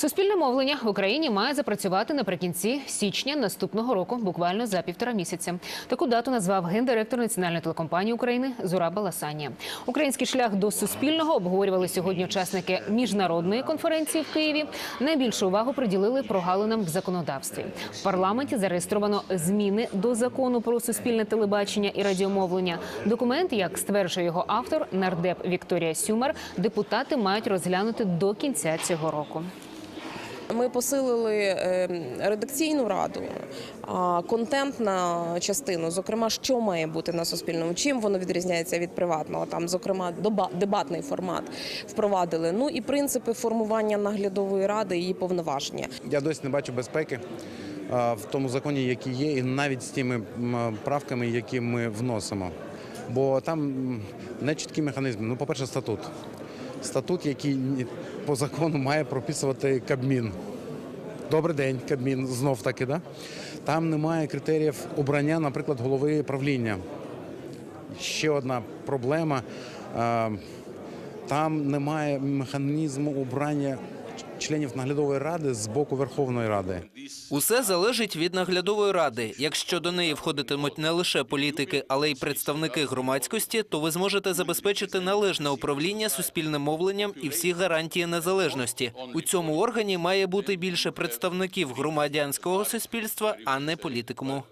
Суспільне мовлення в Україні має запрацювати наприкінці січня наступного року, буквально за півтора місяця. Таку дату назвав гендиректор національної телекомпанії України Зураба Ласанія. Український шлях до суспільного обговорювали сьогодні учасники міжнародної конференції в Києві. Найбільшу увагу приділили прогалинам в законодавстві. В парламенті зареєстровано зміни до закону про суспільне телебачення і радіомовлення. Документ, як стверджує його автор, нардеп Вікторія Сюмар, депутати мають розглянути до кінця цього року. Ми посилили е, редакційну раду, контентна частину, зокрема, що має бути на суспільному, чим воно відрізняється від приватного. Там, зокрема, дебатний формат впровадили. Ну і принципи формування наглядової ради її повноваження. Я досі не бачу безпеки в тому законі, який є, і навіть з тими правками, які ми вносимо. Бо там не чіткі механізми. Ну, по-перше, статут. Статут, який по закону має прописувати Кабмін. Добрий день, Кабмін, знов таки, да? Там немає критеріїв обрання, наприклад, голови правління. Ще одна проблема. Там немає механізму обрання членів наглядової ради з боку Верховної Ради. Усе залежить від наглядової ради. Якщо до неї входитимуть не лише політики, але й представники громадськості, то ви зможете забезпечити належне управління суспільним мовленням і всі гарантії незалежності. У цьому органі має бути більше представників громадянського суспільства, а не політикуму.